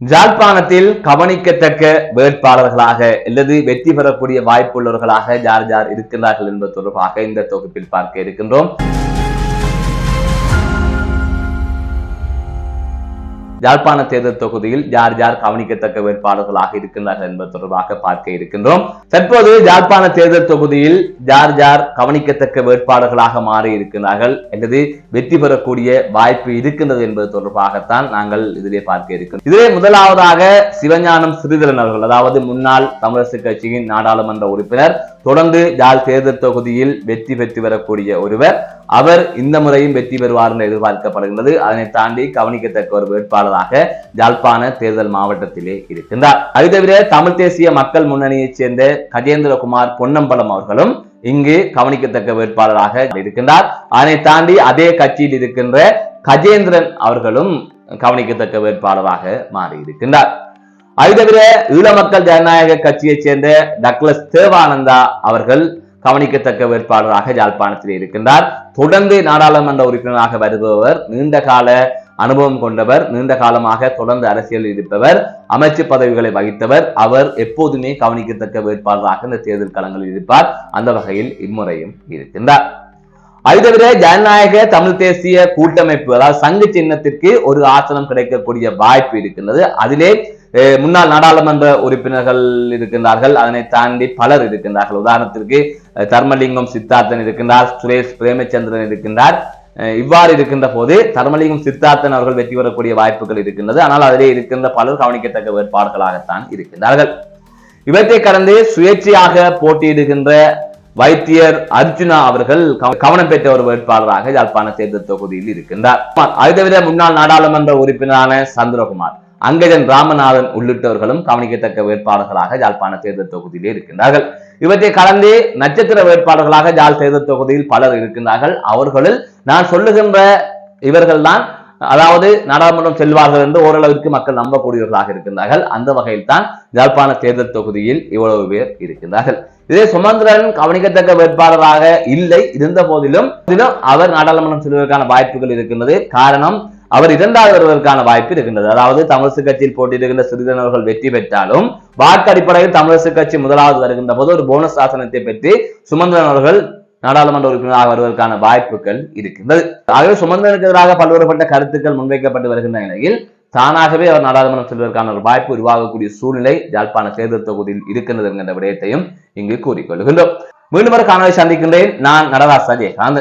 ஜாழ்ப்பாணத்தில் கவனிக்கத்தக்க வேட்பாளர்களாக அல்லது வெற்றி பெறக்கூடிய வாய்ப்புள்ளவர்களாக யார் யார் இருக்கிறார்கள் என்பது தொடர்பாக இந்த தொகுப்பில் பார்க்க இருக்கின்றோம். யாழ்ப்பாண தேர்தல் தொகுதியில் யார் யார் கவனிக்கத்தக்க வேட்பாளர்களாக இருக்கின்றார்கள் என்பது தொடர்பாக பார்க்க இருக்கின்றோம். தற்போது யாழ்ப்பாண தேர்தல் தொகுதியில் யார் யார் கவனிக்கத்தக்க வேட்பாளர்களாக மாறி இருக்கிறார்கள் அல்லது வெற்றி பெறக்கூடிய வாய்ப்பு இருக்கின்றது என்பது தொடர்பாகத்தான் நாங்கள் இதிலே பார்க்க இருக்கிறோம் இதிலே முதலாவதாக சிவஞானம் சிறிதரன் அவர்கள் அதாவது முன்னாள் தமிழரசு கட்சியின் நாடாளுமன்ற உறுப்பினர் தொடர்ந்து யாழ் தேர்தல் தொகுதியில் வெற்றி பெற்று வரக்கூடிய ஒருவர். அவர் இந்த முறையும் வெற்றி பெறுவார் என்று எதிர்பார்க்கப்படுகின்றது. அதனை தாண்டி கவனிக்கத்தக்க ஒரு வேட்பாளராக ஜாழ்ப்பாண தேர்தல் மாவட்டத்திலே இருக்கின்றார். அது தவிர தமிழ் தேசிய மக்கள் முன்னணியைச் சேர்ந்த கஜேந்திரகுமார் பொன்னம்பலம் அவர்களும் இங்கு கவனிக்கத்தக்க வேட்பாளராக இருக்கின்றார். அதனை தாண்டி அதே கட்சியில் இருக்கின்ற கஜேந்திரன் அவர்களும் கவனிக்கத்தக்க வேட்பாளராக மாறி இருக்கின்றார் அது தவிர ஈழ மக்கள் ஜனநாயக கட்சியைச் சேர்ந்த டக்ளஸ் தேவானந்தா அவர்கள் கவனிக்கத்தக்க வேட்பாளராக யாழ்ப்பாணத்தில் இருக்கின்றார். தொடர்ந்து நாடாளுமன்ற உறுப்பினராக வருபவர் நீண்ட கால அனுபவம் கொண்டவர் நீண்ட காலமாக தொடர்ந்து அரசியலில் இருப்பவர் அமைச்சு பதவிகளை வகித்தவர் அவர் எப்போதுமே கவனிக்கத்தக்க வேட்பாளராக இந்த தேர்தல் களங்களில் இருப்பார். அந்த வகையில் இம்முறையும் இருக்கின்றார். அது தவிர ஜனநாயக தமிழ் தேசிய கூட்டமைப்பு அதாவது சங்கு சின்னத்திற்கு ஒரு ஆசனம் கிடைக்கக்கூடிய வாய்ப்பு இருக்கின்றது. அதிலே அஹ், முன்னாள் நாடாளுமன்ற உறுப்பினர்கள் இருக்கின்றார்கள். அதனை தாண்டி பலர் இருக்கின்றார்கள். உதாரணத்திற்கு தர்மலிங்கம் சித்தார்த்தன் இருக்கின்றார் சுரேஷ் பிரேமச்சந்திரன் இருக்கின்றார். இவ்வாறு இருக்கின்ற போது தர்மலிங்கம் சித்தார்த்தன் அவர்கள் வெற்றி பெறக்கூடிய வாய்ப்புகள் இருக்கின்றது. ஆனால் அதிலே இருக்கின்ற பலர் கவனிக்கத்தக்க வேட்பாளர்களாகத்தான் இருக்கின்றார்கள். இவற்றை கடந்து சுயேட்சையாக போட்டியிடுகின்ற வைத்தியர் அர்ஜுனா அவர்கள் கவ- கவனம் பெற்ற ஒரு வேட்பாளராக யாழ்ப்பாண தேர்தல் தொகுதியில் இருக்கின்றார். அதை தவிர முன்னாள் நாடாளுமன்ற உறுப்பினரான சந்திரகுமார் அங்கஜன் ராமநாதன் உள்ளிட்டவர்களும் கவனிக்கத்தக்க வேட்பாளர்களாக யாழ்ப்பாண தேர்தல் தொகுதியிலே இருக்கின்றார்கள். இவற்றை கலந்து நட்சத்திர வேட்பாளர்களாக ஜால் செய்த தொகுதியில் பலர் இருக்கின்றார்கள். அவர்களில் நான் சொல்லுகின்ற இவர்கள்தான் அதாவது நாடாளுமன்றம் செல்வார்கள் என்று ஓரளவிற்கு மக்கள் நம்பக்கூடியவர்களாக இருக்கின்றார்கள். அந்த வகையில் தான் யாழ்ப்பாண தேர்தல் தொகுதியில் இவ்வளவு பேர் இருக்கின்றார்கள். இதே சுமந்திரன் கவனிக்கத்தக்க வேட்பாளராக இல்லை. இருந்த போதிலும் அவர் நாடாளுமன்றம் செல்வதற்கான வாய்ப்புகள் இருக்கின்றது. காரணம் அவர் இரண்டாவது வருவதற்கான வாய்ப்பு இருக்கின்றது. அதாவது தமிழரசு கட்சியில் போட்டியிடுகின்ற சிறிதரன் அவர்கள் வெற்றி பெற்றாலும் வாக்கு அடிப்படையில் தமிழரசு கட்சி முதலாவது வருகின்ற போது ஒரு போனஸ் ஆசனத்தை பெற்று சுமந்திரன் அவர்கள் நாடாளுமன்ற உறுப்பினராக வருவதற்கான வாய்ப்புகள் இருக்கின்றது. ஆகவே சுமந்திரனுக்கு எதிராக பல்வேறுபட்ட கருத்துக்கள் முன்வைக்கப்பட்டு வருகின்ற நிலையில் தானாகவே அவர் நாடாளுமன்றம் செல்வதற்கான ஒரு வாய்ப்பு உருவாகக்கூடிய சூழ்நிலை யாழ்ப்பாண தேர்தல் தொகுதியில் இருக்கின்றது என்கின்ற விடயத்தையும் இங்கு கூறிக்கொள்கின்றோம். மீண்டும் ஒரு காணொலி சந்திக்கின்றேன். நான் நடராஜ் சஜயகாந்த்